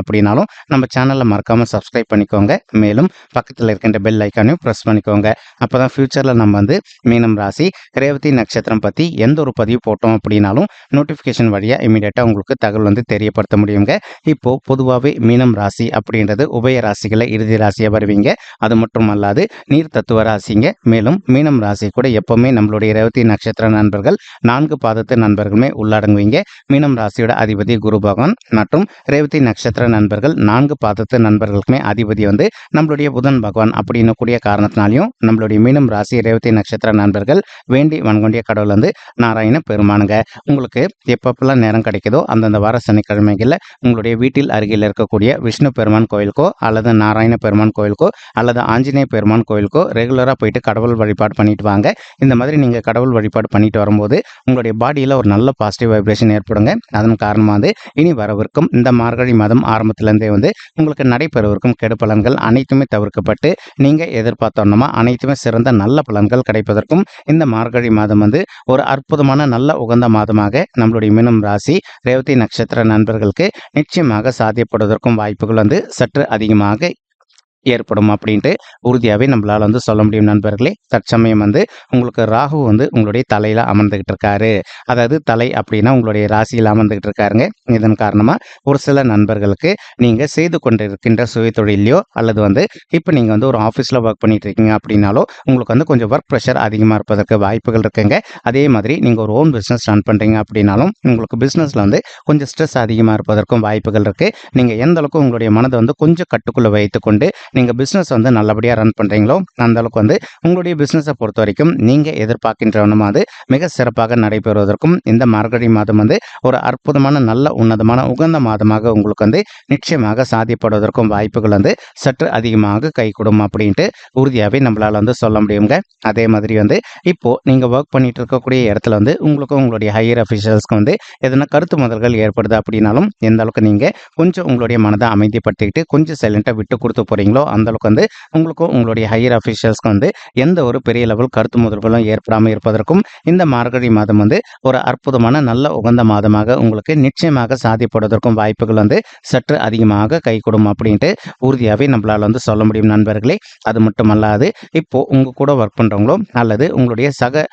அப்படின்னாலும் நம்ம சேனலில் மறக்காமல் சப்ஸ்கிரைப் பண்ணிக்கோங்க. மேலும் பக்கத்தில் இருக்கின்ற பெல் ஐக்கானையும் ப்ரெஸ் பண்ணிக்கோங்க. அப்போ தான் ஃப்யூச்சரில் நம்ம வந்து மீனம் ராசி ரேவதி நட்சத்திரம் பற்றி எந்த ஒரு பதிவு போட்டோம் அப்படின்னாலும் நோட்டிஃபிகேஷன் வழியாக இமீடியட்டாக உங்களுக்கு தகவல் வந்து தெரியப்படுத்த முடியுங்க. இப்போது பொதுவாகவே மீனம் ராசி அப்படின்றது உபய ராசிகளை இறுதி ராசியாக வருவீங்க. அது மட்டும் அல்லாது நீர் தத்துவ ராசிங்க. மேலும் மீனம் ராசி கூட எப்போவுமே நம்மளுடைய ரேவதி நட்சத்திர நண்பர்கள் நான்கு பாதத்து நண்பர்களுமே உள்ளடங்குவீங்க. மீனம் ராசியோட அதிபதி குரு பகவான் மற்றும் ரேவதி நட்சத்திர நண்பர்கள் நான்கு பாதத்து நண்பர்களுக்குமே அதிபதி வந்து நம்மளுடைய புதன் பகவான் அப்படின்னு கூடிய காரணத்தினாலையும் நம்மளுடைய மீனம் ராசி ரேவதி நட்சத்திர நண்பர்கள் வேண்டி வன்கொண்டிய கடவுள் வந்து நாராயண பெருமானுங்க. உங்களுக்கு எப்பப்பெல்லாம் நேரம் கிடைக்குதோ அந்தந்த வார சனிக்கிழமைகளில் உங்களுடைய வீட்டில் அருகில் இருக்கக்கூடிய விஷ்ணு பெருமான் கோயிலுக்கோ அல்லது நாராயண பெருமான் கோயிலுக்கோ அல்லது ஆஞ்சநேய பெருமான் கோயிலுக்கோ ரெகுலராக போயிட்டு கடவுள் வழிபாடு பண்ணிட்டு வாங்க. இந்த மாதிரி நீங்கள் கடவுள் வழிபாடு பண்ணிட்டு வரும்போது உங்களுடைய பாடியில் ஒரு நல்ல பாசிட்டிவ் வைப்ரேஷன் ஏற்படுங்க. அதன் காரணமாக வந்து இனி வரவிருக்கும் இந்த மார்கழி மாதம் ஆரம்பத்திலேருந்தே வந்து உங்களுக்கு நடைபெறவிருக்கும் கெடு பலன்கள் அனைத்துமே தவிர்க்கப்பட்டு நீங்கள் எதிர்பார்த்தோன்னா அனைத்துமே சிறந்த நல்ல பலன்கள் கிடைப்பதற்கும் இந்த மார்கழி மாதம் வந்து ஒரு அற்புதமான நல்ல உகந்த மாதமாக நம்மளுடைய மீனம் ராசி ரேவதி நட்சத்திர நண்பர்களுக்கு நிச்சயமாக சாத்தியப்படுவதற்கும் வாய்ப்புகள் வந்து சற்று அதிகமாக ஏற்படும் அப்படின்ட்டு உறுதியாகவே நம்மளால் வந்து சொல்ல முடியும் நண்பர்களே. தற்சமயம் வந்து உங்களுக்கு ராகு வந்து உங்களுடைய தலையில் அமர்ந்துக்கிட்டு இருக்காரு. அதாவது தலை அப்படின்னா உங்களுடைய ராசியில் அமர்ந்துக்கிட்டு இருக்காருங்க. இதன் காரணமாக ஒரு சில நண்பர்களுக்கு நீங்கள் செய்து கொண்டிருக்கின்ற சுய தொழிலையோ அல்லது வந்து இப்போ நீங்கள் வந்து ஒரு ஆஃபீஸில் ஒர்க் பண்ணிட்டு இருக்கீங்க அப்படின்னாலோ உங்களுக்கு வந்து கொஞ்சம் ஒர்க் ப்ரெஷர் அதிகமாக இருப்பதற்கு வாய்ப்புகள் இருக்குங்க. அதே மாதிரி நீங்கள் ஒரு ஓன் பிஸ்னஸ் ரன் பண்ணுறீங்க அப்படின்னாலும் உங்களுக்கு பிஸ்னஸில் வந்து கொஞ்சம் ஸ்ட்ரெஸ் அதிகமாக இருப்பதற்கும் வாய்ப்புகள் இருக்குது நீங்கள் எந்த அளவுக்கு உங்களுடைய மனதை வந்து கொஞ்சம் கட்டுக்குள்ளே வைத்துக்கொண்டு நீங்கள் பிஸ்னஸ் வந்து நல்லபடியாக ரன் பண்ணுறீங்களோ அந்த அளவுக்கு வந்து உங்களுடைய பிஸ்னஸை பொறுத்த வரைக்கும் நீங்கள் எதிர்பார்க்கின்றவனும் அது மிக சிறப்பாக நடைபெறுவதற்கும் இந்த மார்கழி மாதம் வந்து ஒரு அற்புதமான நல்ல உன்னதமான உகந்த மாதமாக உங்களுக்கு வந்து நிச்சயமாக சாதிப்படுவதற்கும் வாய்ப்புகள் வந்து சற்று அதிகமாக கைகூடும் அப்படின்ட்டு உறுதியாகவே நம்மளால் வந்து சொல்ல முடியுங்க. அதே மாதிரி வந்து இப்போது நீங்கள் ஒர்க் பண்ணிட்டு இருக்கக்கூடிய இடத்துல வந்து உங்களுக்கும் உங்களுடைய ஹையர் அஃபிஷியல்ஸ்க்கு வந்து எதனா கருத்து முதல்கள் ஏற்படுது அப்படின்னாலும் எந்த அளவுக்கு நீங்கள் கொஞ்சம் உங்களுடைய மனதை அமைதிப்படுத்திக்கிட்டு கொஞ்சம் சைலண்ட்டாக விட்டு கொடுத்து போகிறீங்களோ அந்த அந்தளவுக்கு வந்து உங்களுக்கும் உங்களுடைய ஹையர் அஃபீஷியல்ஸ்க்கு வந்து எந்த ஒரு பெரிய லெவல் கருத்து முதல்களும் ஏற்படாமல் இருப்பதற்கும் இந்த மார்கழி மாதம் வந்து ஒரு அற்புதமான நல்ல உகந்த மாதமாக உங்களுக்கு நிச்சயமாக சாதிப்படுவதற்கும் வாய்ப்புகள் வந்து சற்று அதிகமாக கைகூடும் அப்படின்ட்டு உறுதியாகவே நம்மளால் வந்து சொல்ல முடியும் நண்பர்களே. அது மட்டும் அல்லாது உங்கள் கூட ஒர்க் பண்ணுறவங்களோ அல்லது உங்களுடைய சக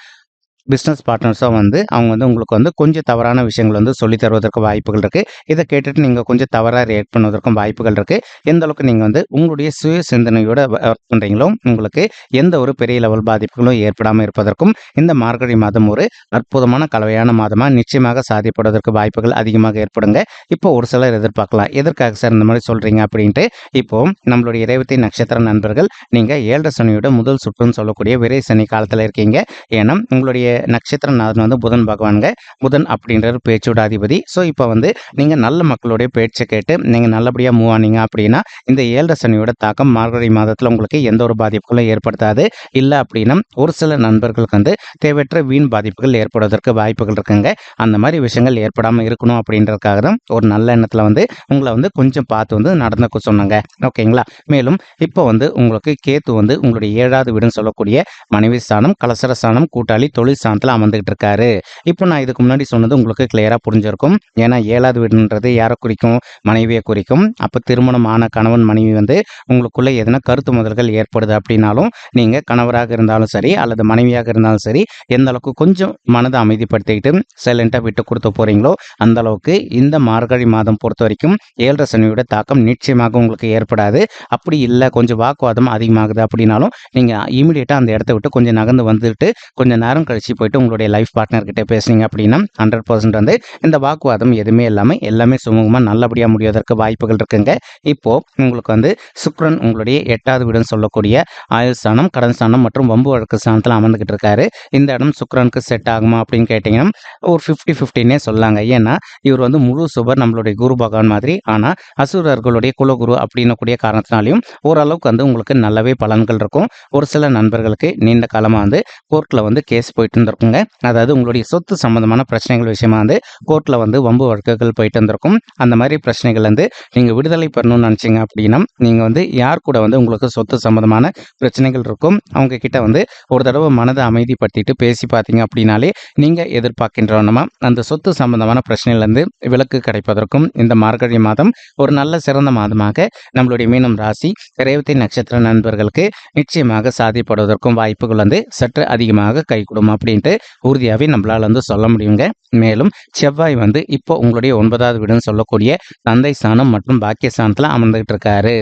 பிஸ்னஸ் பார்ட்னர்ஸாக வந்து அவங்க வந்து உங்களுக்கு வந்து கொஞ்சம் தவறான விஷயங்கள் வந்து சொல்லித் தருவதற்கு வாய்ப்புகள் இருக்குது இதை கேட்டுட்டு நீங்கள் கொஞ்சம் தவறாக ரியாக்ட் பண்ணுவதற்கும் வாய்ப்புகள் இருக்குது எந்த அளவுக்கு நீங்கள் வந்து உங்களுடைய சுய சிந்தனையோட ஒர்க் பண்ணுறீங்களோ உங்களுக்கு எந்த ஒரு பெரிய லெவல் பாதிப்புகளும் ஏற்படாமல் இருப்பதற்கும் இந்த மார்கழி மாதம் ஒரு அற்புதமான கலவையான மாதமாக நிச்சயமாக சாதிப்படுவதற்கு வாய்ப்புகள் அதிகமாக ஏற்படுங்க. இப்போ ஒரு சிலர் எதிர்பார்க்கலாம். எதற்காக சார் இந்த மாதிரி சொல்கிறீங்க அப்படின்ட்டு இப்போ நம்மளுடைய இறைவத்தை நட்சத்திர நண்பர்கள் நீங்கள் ஏழரை சனியோட முதல் சுற்றுன்னு சொல்லக்கூடிய விரை சனி காலத்தில் இருக்கீங்க. ஏன்னா உங்களுடைய நட்சத்திரநாதன் வந்து புதன் பகவானுங்க. புதன் அப்படின்ற பேச்சோட அதிபதி ஸோ இப்போ வந்து நீங்கள் நல்ல மக்களுடைய பேச்சை கேட்டு நீங்கள் நல்லபடியாக மூவ் ஆனீங்க அப்படின்னா இந்த ஏழரை சனியோட தாக்கம் மார்கழி மாதத்தில் உங்களுக்கு எந்த ஒரு பாதிப்புகளும் ஏற்படுத்தாது. இல்லை அப்படின்னா ஒரு சில நண்பர்களுக்கு வந்து தேவையற்ற வீண் பாதிப்புகள் ஏற்படுவதற்கு வாய்ப்புகள் இருக்குங்க. அந்த மாதிரி விஷயங்கள் ஏற்படாமல் இருக்கணும் அப்படின்றதுக்காக தான் ஒரு நல்ல எண்ணத்தில் வந்து உங்களை வந்து கொஞ்சம் பார்த்து வந்து நடந்துக்க சொன்னாங்க. ஓகேங்களா? மேலும் இப்போ வந்து உங்களுக்கு கேத்து வந்து உங்களுடைய ஏழாவது வீடுன்னு சொல்லக்கூடிய மனைவி ஸ்தானம் கலசர ஸ்தானம் கூட்டாளி தொழில் ஸ்தானத்தில் அமர்ந்துகிட்டு இருக்காரு இப்போ நான் இதுக்கு முன்னாடி சொன்னது உங்களுக்கு கிளியராக புரிஞ்சிருக்கும். ஏன்னா ஏழாவது வீடுன்றது யாரை குறிக்கும்? மனைவியை குறிக்கும். அப்போ திருமணம் ஆன கணவன் மனைவி வந்து உங்களுக்குள்ள எதனா கருத்து முதல்கள் ஏற்படுது அப்படின்னாலும் நீங்கள் கணவராக இருந்தாலும் சரி அல்லது மனைவியாக இருந்தாலும் சரி எந்த அளவுக்கு கொஞ்சம் மனதை அமைதிப்படுத்திக்கிட்டு சைலண்ட்டாக விட்டு கொடுத்து போகிறீங்களோ அந்த அளவுக்கு இந்த மார்கழி மாதம் பொறுத்த வரைக்கும் ஏழரை சனியோட தாக்கம் நிச்சயமாக உங்களுக்கு ஏற்படாது. அப்படி இல்லை கொஞ்சம் வாக்குவாதம் அதிகமாகுது அப்படின்னாலும் நீங்கள் இமீடியட்டாக அந்த இடத்த விட்டு கொஞ்சம் நகர்ந்து வந்துட்டு கொஞ்சம் நேரம் கழிச்சு பேசி போயிட்டு உங்களுடைய லைஃப் பார்ட்னர் கிட்ட பேசுனீங்க அப்படின்னா ஹண்ட்ரட் பர்சன்ட் வந்து இந்த வாக்குவாதம் எதுவுமே இல்லாமல் எல்லாமே சுமூகமாக நல்லபடியாக முடிவதற்கு வாய்ப்புகள் இருக்குங்க. இப்போ உங்களுக்கு வந்து சுக்ரன் உங்களுடைய எட்டாவது வீடுன்னு சொல்லக்கூடிய ஆயுள் ஸ்தானம் கடன் ஸ்தானம் மற்றும் வம்பு வழக்கு ஸ்தானத்தில் அமர்ந்துகிட்டு இருக்காரு. இந்த இடம் சுக்ரனுக்கு செட் ஆகுமா அப்படின்னு கேட்டிங்கன்னா ஒரு ஃபிஃப்டி ஃபிஃப்டின்னே சொல்லாங்க. ஏன்னா இவர் வந்து முழு சுபர் நம்மளுடைய குரு பகவான் மாதிரி. ஆனால் அசுரர்களுடைய குலகுரு அப்படின்னு கூடிய காரணத்தினாலையும் ஓரளவுக்கு வந்து உங்களுக்கு நல்லாவே பலன்கள் இருக்கும். ஒரு சில நண்பர்களுக்கு நீண்ட காலமாக வந்து கோர்ட்டில் வந்து கேஸ் போயிட்டு இருந்திருக்குங்க அதாவது உங்களுடைய சொத்து சம்பந்தமான பிரச்சனைகள் விஷயமா வந்து கோர்ட்டில் வந்து வம்பு வழக்குகள் போயிட்டு இருந்திருக்கும் அந்த மாதிரி பிரச்சனைகள் வந்து நீங்கள் விடுதலை பெறணும்னு நினச்சிங்க அப்படின்னா நீங்கள் வந்து யார் கூட வந்து உங்களுக்கு சொத்து சம்பந்தமான பிரச்சனைகள் இருக்கும்? அவங்க கிட்ட வந்து ஒரு தடவை மனதை அமைதிப்படுத்திட்டு பேசி பார்த்தீங்க அப்படின்னாலே நீங்கள் எதிர்பார்க்கின்றவனமா அந்த சொத்து சம்பந்தமான பிரச்சனையிலேருந்து விலக்கு கிடைப்பதற்கும் இந்த மார்கழி மாதம் ஒரு நல்ல சிறந்த மாதமாக நம்மளுடைய மீனம் ராசி ரேவதி நட்சத்திர நண்பர்களுக்கு நிச்சயமாக சாதிப்படுவதற்கும் வாய்ப்புகள் வந்து சற்று அதிகமாக கைகூடும். அப்படின்ட்டு உறுதியாகவே நம்மளால் வந்து சொல்ல முடியுங்க. மேலும் செவ்வாய் வந்து இப்போ உங்களுடைய ஒன்பதாவது வீடுன்னு சொல்லக்கூடிய தந்தை ஸ்தானம் மற்றும் பாக்கிய ஸ்தானத்தில் அமர்ந்துகிட்டு இருக்காரு.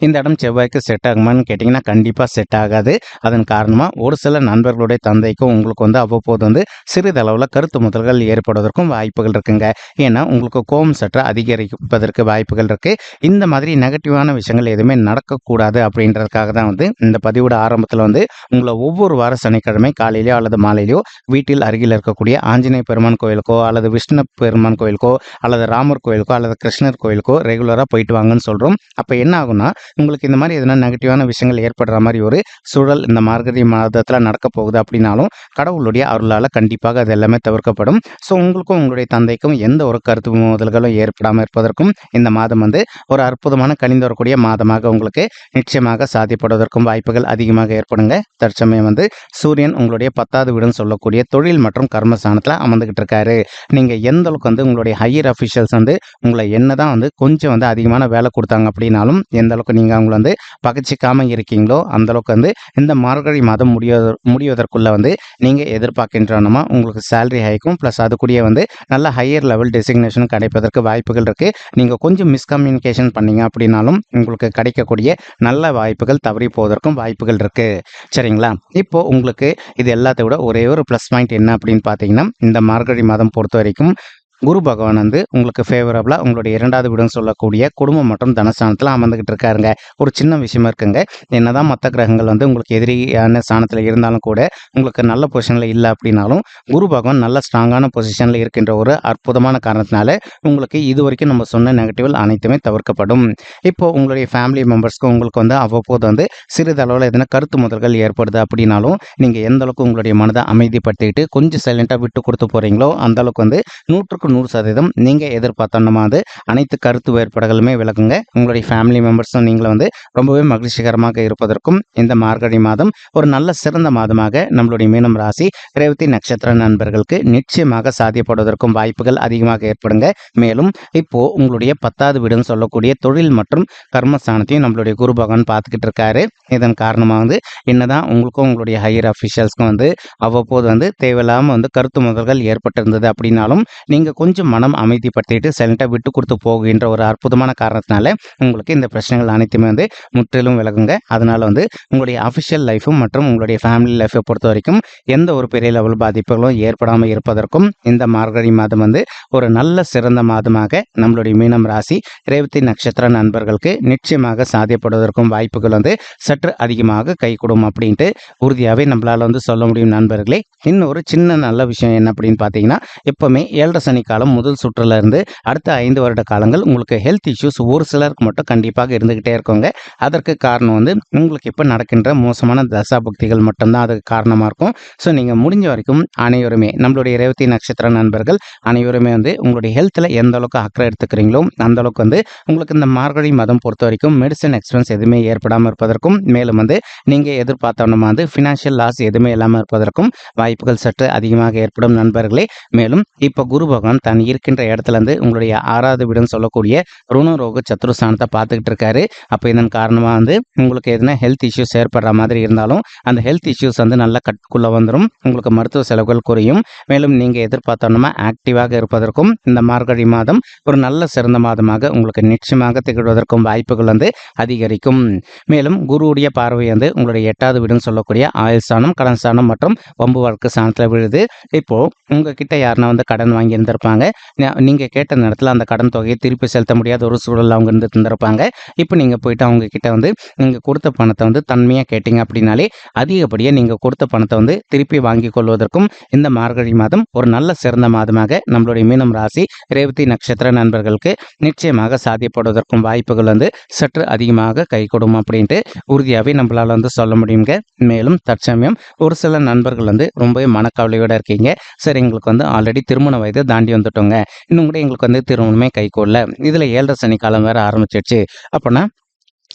இந்த இடம் செவ்வாய்க்கு செட் ஆகுமான்னு கேட்டிங்கன்னா கண்டிப்பாக செட் ஆகாது. அதன் காரணமாக ஒரு சில நண்பர்களுடைய தந்தைக்கும் உங்களுக்கு வந்து அவ்வப்போது வந்து சிறிதளவில் கருத்து முதல்கள் ஏற்படுவதற்கும் வாய்ப்புகள் இருக்குங்க. ஏன்னா உங்களுக்கு கோபம் சற்று அதிகரிப்பதற்கு வாய்ப்புகள் இருக்குது இந்த மாதிரி நெகட்டிவான விஷயங்கள் எதுவுமே நடக்கக்கூடாது அப்படின்றதுக்காக தான் வந்து இந்த பதிவோட ஆரம்பத்தில் வந்து உங்களை ஒவ்வொரு வார சனிக்கிழமை காலையிலையோ அல்லது மாலையிலையோ வீட்டில் அருகில் இருக்கக்கூடிய ஆஞ்சநேய பெருமான் கோயிலுக்கோ அல்லது விஷ்ணு பெருமான் கோயிலுக்கோ அல்லது ராமர் கோயிலுக்கோ அல்லது கிருஷ்ணர் கோயிலுக்கோ ரெகுலராக போயிட்டு வாங்கன்னு சொல்கிறோம் அப்போ என்ன ஆகும்னா உங்களுக்கு இந்த மாதிரி எதனா நெகட்டிவான விஷயங்கள் ஏற்படுற மாதிரி ஒரு சூழல் இந்த மார்கழி மாதத்தில் நடக்க போகுது அப்படின்னாலும் கடவுளுடைய அருளால் கண்டிப்பாக அது எல்லாமே தவிர்க்கப்படும். ஸோ உங்களுக்கும் உங்களுடைய தந்தைக்கும் எந்த ஒரு கருத்து மோதல்களும் ஏற்படாமல் இருப்பதற்கும் இந்த மாதம் வந்து ஒரு அற்புதமான கணிந்து வரக்கூடிய மாதமாக உங்களுக்கு நிச்சயமாக சாத்தியப்படுவதற்கும் வாய்ப்புகள் அதிகமாக ஏற்படுங்க. தற்சமயம் வந்து சூரியன் உங்களுடைய பத்தாவது வீடுன்னு சொல்லக்கூடிய தொழில் மற்றும் கர்மஸ்தானத்தில் அமர்ந்துகிட்டு இருக்காரு. நீங்கள் எந்த அளவுக்கு வந்து உங்களுடைய ஹையர் அஃபிஷியல்ஸ் வந்து உங்களை என்ன தான் வந்து கொஞ்சம் வந்து அதிகமான வேலை கொடுத்தாங்க அப்படின்னாலும் எந்த அளவுக்கு நீங்கள் அவங்கள வந்து பகச்சிக்காம இருக்கீங்களோ அந்தளவுக்கு வந்து இந்த மார்கழி மாதம் முடிய முடிவதற்குள்ளே வந்து நீங்கள் எதிர்பார்க்கின்றனமா உங்களுக்கு சேலரி ஹைக்கும் ப்ளஸ் அதுக்குரிய வந்து நல்ல ஹையர் லெவல் டெசிக்னேஷனும் கிடைப்பதற்கு வாய்ப்புகள் இருக்குது நீங்கள் கொஞ்சம் மிஸ்கம்யூனிகேஷன் பண்ணீங்க அப்படின்னாலும் உங்களுக்கு கிடைக்கக்கூடிய நல்ல வாய்ப்புகள் தவறி போவதற்கும் வாய்ப்புகள் இருக்குது சரிங்களா? இப்போ உங்களுக்கு இது எல்லாத்தை விட ஒரே ஒரு ப்ளஸ் பாயிண்ட் என்ன அப்படின்னு பார்த்தீங்கன்னா இந்த மார்கழி மாதம் பொறுத்த வரைக்கும் குரு பகவான் வந்து உங்களுக்கு ஃபேவரபுளாக உங்களுடைய இரண்டாவது வீடுன்னு சொல்லக்கூடிய குடும்பம் மற்றும் தனஸ்தானத்தில் அமர்ந்துகிட்டு இருக்காருங்க. ஒரு சின்ன விஷயமா இருக்குங்க. என்னதான் மற்ற கிரகங்கள் வந்து உங்களுக்கு எதிரியான ஸ்தானத்தில் இருந்தாலும் கூட உங்களுக்கு நல்ல பொசிஷனில் இல்லை அப்படின்னாலும் குரு பகவான் நல்ல ஸ்ட்ராங்கான பொசிஷனில் இருக்கின்ற ஒரு அற்புதமான காரணத்தினால உங்களுக்கு இது வரைக்கும் நம்ம சொன்ன நெகட்டிவ் அனைத்துமே தவிர்க்கப்படும். இப்போ உங்களுடைய ஃபேமிலி மெம்பர்ஸ்க்கு உங்களுக்கு வந்து அவ்வப்போது வந்து சிறிதளவில் எதனா கருத்து முதல்கள் ஏற்படுது அப்படின்னாலும் நீங்கள் எந்த அளவுக்கு உங்களுடைய மனதை அமைதிப்படுத்திக்கிட்டு கொஞ்சம் சைலண்ட்டாக விட்டு கொடுத்து போகிறீங்களோ அந்த அளவுக்கு வந்து நூற்றுக்கு நூறு சதவீதம் நீங்கள் எதிர்பார்த்தோன்னா வந்து அனைத்து கருத்து வேறுபாடுகளுமே விளக்குங்க. உங்களுடைய ஃபேமிலி மெம்பர்ஸும் நீங்களும் வந்து ரொம்பவே மகிழ்ச்சிகரமாக இருப்பதற்கும் இந்த மார்கழி மாதம் ஒரு நல்ல சிறந்த மாதமாக நம்மளுடைய மீனம் ராசி ரேவதி நட்சத்திர நண்பர்களுக்கு நிச்சயமாக சாத்தியப்படுவதற்கும் வாய்ப்புகள் அதிகமாக ஏற்படுங்க. மேலும் இப்போ உங்களுடைய பத்தாவது வீடுன்னு சொல்லக்கூடிய தொழில் மற்றும் கர்மஸ்தானத்தையும் நம்மளுடைய குரு பகவான் பார்த்துக்கிட்டு இருக்காரு. இதன் காரணமாக வந்து என்னதான் உங்களுக்கும் உங்களுடைய ஹையர் அஃபிஷியல்ஸ்க்கும் வந்து அவ்வப்போது வந்து தேவையில்லாமல் வந்து கருத்து முதல்கள் ஏற்பட்டிருந்தது அப்படின்னாலும் நீங்கள் கொஞ்சம் மனம் அமைதிப்படுத்திட்டு சைலண்டாக விட்டு கொடுத்து போகின்ற ஒரு அற்புதமான காரணத்தினால உங்களுக்கு இந்த பிரச்சனைகள் அனைத்துமே வந்து முற்றிலும் விலகுங்க. அதனால வந்து உங்களுடைய அஃபிஷியல் லைஃபும் மற்றும் உங்களுடைய ஃபேமிலி லைஃப்பை பொறுத்த வரைக்கும் எந்த ஒரு பெரிய லெவல் பாதிப்புகளும் ஏற்படாமல் இருப்பதற்கும் இந்த மார்கழி மாதம் வந்து ஒரு நல்ல சிறந்த மாதமாக நம்மளுடைய மீனம் ராசி ரேவதி நட்சத்திர நண்பர்களுக்கு நிச்சயமாக சாத்தியப்படுவதற்கும் வாய்ப்புகள் வந்து சற்று அதிகமாக கைகூடும் அப்படின்ட்டு உறுதியாகவே நம்மளால் வந்து சொல்ல முடியும் நண்பர்களே. இன்னொரு சின்ன நல்ல விஷயம் என்ன அப்படின்னு பார்த்தீங்கன்னா எப்போவுமே ஏழரை சனி காலம் முதல் சுற்றுல இருந்து அடுத்த ஐந்து வருட காலங்கள் உங்களுக்கு ஹெல்த் இஷ்யூஸ் ஒரு சிலருக்கு மட்டும் கண்டிப்பாக இருந்துக்கிட்டே இருக்கோங்க. அதற்கு காரணம் வந்து உங்களுக்கு இப்போ நடக்கின்ற மோசமான தசா புக்திகள் மட்டும்தான் அதுக்கு காரணமாக இருக்கும். ஸோ நீங்கள் முடிஞ்ச வரைக்கும் அனைவருமே நம்மளுடைய ரேவதி நட்சத்திர நண்பர்கள் அனைவருமே வந்து உங்களுடைய ஹெல்த்தில் எந்த அளவுக்கு அக்கறை எடுத்துக்கிறீங்களோ அந்த அளவுக்கு வந்து உங்களுக்கு இந்த மார்கழி மதம் பொறுத்த வரைக்கும் மெடிசன் எக்ஸ்பென்ஸ் எதுவுமே ஏற்படாமல் இருப்பதற்கும் மேலும் வந்து நீங்கள் எதிர்பார்த்தோன்னா வந்து ஃபினான்ஷியல் லாஸ் எதுவுமே இல்லாமல் இருப்பதற்கும் வாய்ப்புகள் சற்று அதிகமாக ஏற்படும் நண்பர்களே. மேலும் இப்போ குரு பகவான் பகவான் தான் இருக்கின்ற இடத்துல இருந்து உங்களுடைய ஆறாவது வீடுன்னு சொல்லக்கூடிய ருணரோக சத்ருஸ்தானத்தை பார்த்துக்கிட்டு இருக்காரு. அப்போ இதன் காரணமாக வந்து உங்களுக்கு எதுனா ஹெல்த் இஷ்யூஸ் ஏற்படுற மாதிரி இருந்தாலும் அந்த ஹெல்த் இஷ்யூஸ் வந்து நல்ல கட்டுக்குள்ளே வந்துடும் உங்களுக்கு மருத்துவ செலவுகள் குறையும். மேலும் நீங்கள் எதிர்பார்த்தோன்னா ஆக்டிவாக இருப்பதற்கும் இந்த மார்கழி மாதம் ஒரு நல்ல சிறந்த மாதமாக உங்களுக்கு நிச்சயமாக திகழ்வதற்கும் வாய்ப்புகள் வந்து அதிகரிக்கும். மேலும் குருவுடைய பார்வை வந்து உங்களுடைய எட்டாவது வீடுன்னு சொல்லக்கூடிய ஆயுள் ஸ்தானம் கடன் ஸ்தானம் மற்றும் வம்பு வழக்கு ஸ்தானத்தில் விழுது. இப்போது உங்ககிட்ட யாருன்னா வந்து கடன் வாங்கி இருந்திருப்பாங்க. நீங்கள் கேட்ட நேரத்தில் அந்த கடன் தொகையை திருப்பி செலுத்த முடியாத ஒரு சூழல் அவங்க இருந்து தந்திருப்பாங்க இப்போ நீங்கள் போயிட்டு அவங்க கிட்ட வந்து நீங்கள் கொடுத்த பணத்தை வந்து தன்மையாக கேட்டீங்க அப்படின்னாலே அதிகப்படியாக நீங்கள் கொடுத்த பணத்தை வந்து திருப்பி வாங்கி கொள்வதற்கும் இந்த மார்கழி மாதம் ஒரு நல்ல சிறந்த மாதமாக நம்மளுடைய மீனம் ராசி ரேவதி நட்சத்திர நண்பர்களுக்கு நிச்சயமாக சாத்தியப்படுவதற்கும் வாய்ப்புகள் வந்து சற்று அதிகமாக கை கொடும் அப்படின்ட்டு உறுதியாகவே நம்மளால் வந்து சொல்ல முடியுங்க. மேலும் தற்சமயம் ஒரு சில நண்பர்கள் வந்து ரொம்பவே மனக்கவலையோடு இருக்கீங்க. சரி எங்களுக்கு வந்து ஆல்ரெடி திருமண வயது தாண்டி வந்துட்டோங்க. இன்னும் கூட எங்களுக்கு வந்து திருமணமே கைகூடல இதில் ஏழரை சனி காலம் வேற ஆரம்பிச்சிடுச்சு அப்போனா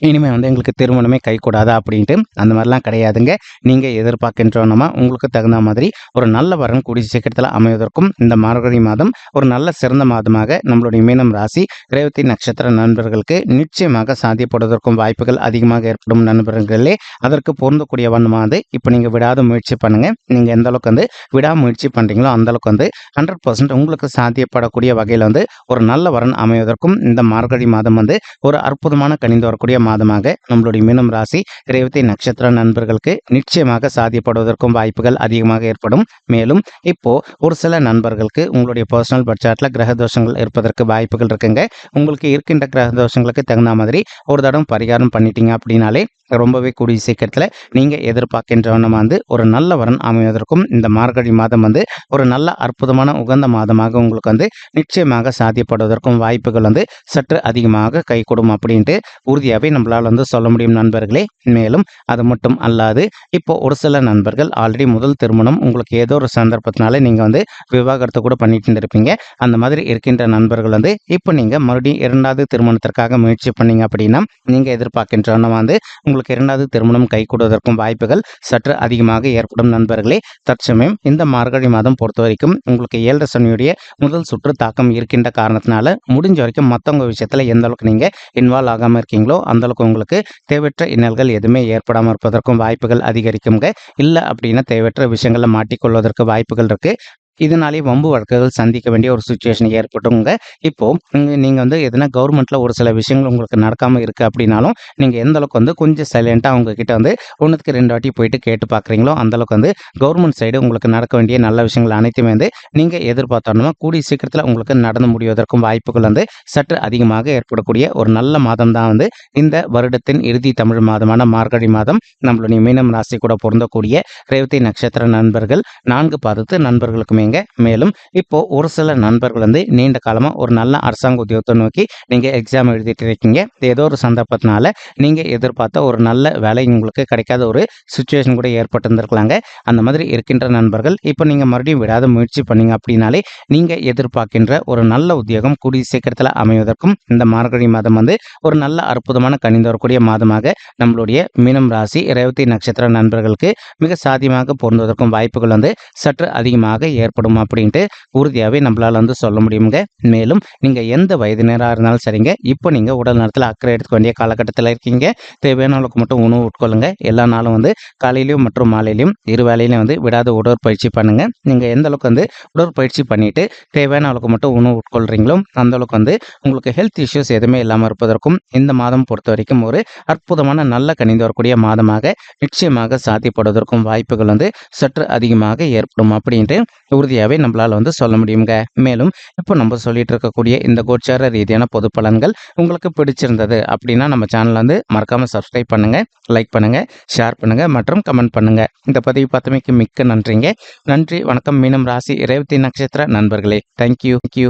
இனிமேல் வந்து எங்களுக்கு திருமணமே கைக்கூடாதா அப்படின்ட்டு அந்த மாதிரிலாம் கிடையாதுங்க. நீங்கள் எதிர்பார்க்கின்றோன்னா உங்களுக்கு தகுந்த மாதிரி ஒரு நல்ல வரன் கூடிய சீக்கிரத்தில் அமைவதற்கும் இந்த மார்கழி மாதம் ஒரு நல்ல சிறந்த மாதமாக நம்மளுடைய மீனம் ராசி ரேவதி நட்சத்திர நண்பர்களுக்கு நிச்சயமாக சாத்தியப்படுவதற்கும் வாய்ப்புகள் அதிகமாக ஏற்படும் நண்பர்களே. அதற்கு பொருந்தக்கூடிய வண்ணமானது இப்போ நீங்கள் விடாத முயற்சி பண்ணுங்கள் நீங்கள் எந்த அளவுக்கு வந்து விடாமுயற்சி பண்ணுறீங்களோ அந்த அளவுக்கு வந்து ஹண்ட்ரட் பர்சன்ட் உங்களுக்கு சாத்தியப்படக்கூடிய வகையில் வந்து ஒரு நல்ல வரன் அமைவதற்கும் இந்த மார்கழி மாதம் வந்து ஒரு அற்புதமான கணிந்து வரக்கூடிய மாதமாக நம்மளுடைய மீனம் ராசி ரேவதி நட்சத்திர நண்பர்களுக்கு நிச்சயமாக சாதியப்படுவதற்கும் வாய்ப்புகள் அதிகமாக ஏற்படும். மேலும் இப்போ ஒரு சில நண்பர்களுக்கு உங்களுடைய பர்சனல் பட்ஜெட்டில் கிரக தோஷங்கள் இருப்பதற்கு வாய்ப்புகள் இருக்குங்க. உங்களுக்கு இருக்கின்ற கிரக தோஷங்களுக்கு தகுந்த மாதிரி ஒரு தடவை பரிகாரம் பண்ணிட்டீங்க அப்படின்னாலே ரொம்பவே கூடிய சீக்கிரத்தில் நீங்கள் எதிர்பார்க்கின்றவனம் வந்து ஒரு நல்ல வரன் அமைவதற்கும் இந்த மார்கழி மாதம் வந்து ஒரு நல்ல அற்புதமான உகந்த மாதமாக உங்களுக்கு வந்து நிச்சயமாக சாத்தியப்படுவதற்கும் வாய்ப்புகள் வந்து சற்று அதிகமாக கைகூடும் அப்படின்ட்டு உறுதியாகவே நம்மளால் வந்து சொல்ல முடியும் நண்பர்களே. மேலும் அது மட்டும் அல்லாது இப்போ ஒரு சில நண்பர்கள் ஆல்ரெடி முதல் திருமணம் உங்களுக்கு ஏதோ ஒரு சந்தர்ப்பத்தினால நீங்கள் வந்து விவாகரத்தை கூட பண்ணிட்டு இருப்பீங்க அந்த மாதிரி இருக்கின்ற நண்பர்கள் வந்து இப்போ நீங்கள் மறுபடியும் இரண்டாவது திருமணத்திற்காக முயற்சி பண்ணீங்க அப்படின்னா நீங்கள் எதிர்பார்க்கின்றன வந்து உங்களுக்கு இரண்டாவது திருமணம் கைகூடுவதற்கும் வாய்ப்புகள் சற்று அதிகமாக ஏற்படும் நண்பர்களே. தற்சமயம் இந்த மார்கழி மாதம் பொறுத்த வரைக்கும் உங்களுக்கு ஏழரை சனியுடைய முதல் சுற்று தாக்கம் இருக்கின்ற காரணத்தினால முடிஞ்ச வரைக்கும் மற்றவங்க விஷயத்தில் எந்த அளவுக்கு நீங்கள் இன்வால்வ் ஆகாமல் இருக்கீங்களோ அந்த அளவுக்கு உங்களுக்கு தேவையற்ற இன்னல்கள் எதுவுமே ஏற்படாமல் இருப்பதற்கும் வாய்ப்புகள் அதிகரிக்குங்க. இல்லை அப்படின்னா தேவையற்ற விஷயங்களில் மாட்டிக்கொள்வதற்கு வாய்ப்புகள் இருக்கு. இதனாலே வம்பு வழக்குகள் சந்திக்க வேண்டிய ஒரு சுச்சுவேஷன் ஏற்பட்டுங்க. இப்போ நீங்க- வந்து எதனா கவர்மெண்ட்ல ஒரு சில விஷயங்கள் உங்களுக்கு நடக்காம இருக்கு அப்படின்னாலும் நீங்க எந்த அளவுக்கு வந்து கொஞ்சம் சைலண்டா அவங்க கிட்ட வந்து ஒன்றுக்கு ரெண்டு வாட்டி போயிட்டு கேட்டு பார்க்குறீங்களோ அந்த அளவுக்கு வந்து கவர்மெண்ட் சைடு உங்களுக்கு நடக்க வேண்டிய நல்ல விஷயங்கள் அனைத்துமே வந்து நீங்க எதிர்பார்த்தோம்னா கூடிய சீக்கிரத்தில் உங்களுக்கு நடந்து முடிவதற்கும் வாய்ப்புகள் வந்து சற்று அதிகமாக ஏற்படக்கூடிய ஒரு நல்ல மாதம் தான் வந்து இந்த வருடத்தின் இறுதி தமிழ் மாதமான மார்கழி மாதம். நம்மளுடைய மீனம் ராசி கூட பொருந்தக்கூடிய ரேவதி நட்சத்திர நண்பர்கள் நான்கு பாதத்து நண்பர்களுக்குமே நண்பர்களுக்குமேங்க மேலும் இப்போ ஒரு சில நண்பர்கள் வந்து நீண்ட காலமா ஒரு நல்ல அரசாங்க உத்தியோகத்தை நோக்கி நீங்க எக்ஸாம் எழுதிட்டு இருக்கீங்க. ஏதோ ஒரு சந்தர்ப்பத்தினால நீங்க எதிர்பார்த்த ஒரு நல்ல வேலை உங்களுக்கு கிடைக்காத ஒரு சுச்சுவேஷன் கூட ஏற்பட்டிருந்திருக்கலாங்க. அந்த மாதிரி இருக்கின்ற நண்பர்கள் இப்போ நீங்க மறுபடியும் விடாத முயற்சி பண்ணீங்க அப்படின்னாலே நீங்க எதிர்பார்க்கின்ற ஒரு நல்ல உத்தியோகம் கூடிய சீக்கிரத்தில் அமைவதற்கும் இந்த மார்கழி மாதம் வந்து ஒரு நல்ல அற்புதமான கணிந்து வரக்கூடிய மாதமாக நம்மளுடைய மீனம் ராசி ரேவதி நட்சத்திர நண்பர்களுக்கு மிக சாத்தியமாக பொருந்துவதற்கும் வாய்ப்புகள் வந்து சற்று அதிகமாக ஏற்படும் அப்படின்ட்டு உறுதியாகவே நம்மளால் வந்து சொல்ல முடியுங்க மேலும் நீங்கள் எந்த வயதினராக இருந்தாலும் சரிங்க. இப்போ நீங்கள் உடல் நேரத்தில் அக்கறை எடுத்துக்க வேண்டிய காலகட்டத்தில் இருக்கீங்க. தேவையான அளவுக்கு மட்டும் உணவு உட்கொள்ளுங்க. எல்லா நாளும் வந்து காலையிலையும் மற்றும் மாலையிலையும் இரு வேலையிலையும் வந்து விடாத உடற்பயிற்சி பண்ணுங்க. நீங்கள் எந்த அளவுக்கு வந்து உடற்பயிற்சி பண்ணிட்டு தேவையான அளவுக்கு மட்டும் உணவு உட்கொள்றீங்களோ அந்த அளவுக்கு வந்து உங்களுக்கு ஹெல்த் இஷ்யூஸ் எதுவுமே இல்லாமல் இருப்பதற்கும் இந்த மாதம் பொறுத்த வரைக்கும் ஒரு அற்புதமான நல்ல கணிந்து வரக்கூடிய மாதமாக நிச்சயமாக சாத்தியப்படுவதற்கும் வாய்ப்புகள் வந்து சற்று அதிகமாக ஏற்படும் அப்படின்ட்டு உறுதியாகவே நம்மளால் வந்து சொல்ல முடியுங்க மேலும் இப்போ நம்ம சொல்லிட்டு இருக்கக்கூடிய இந்த கோச்சார ரீதியான பொது பலன்கள் உங்களுக்கு பிடிச்சிருந்தது அப்படின்னா நம்ம சேனல் வந்து மறக்காமல் சப்ஸ்கிரைப் பண்ணுங்க லைக் பண்ணுங்க ஷேர் பண்ணுங்க மற்றும் கமெண்ட் பண்ணுங்க. இந்த பதிவு பார்த்தமைக்கு மிக்க நன்றிங்க. நன்றி வணக்கம். மீனம் ராசி ரேவதி நட்சத்திர நண்பர்களே. Thank you thank you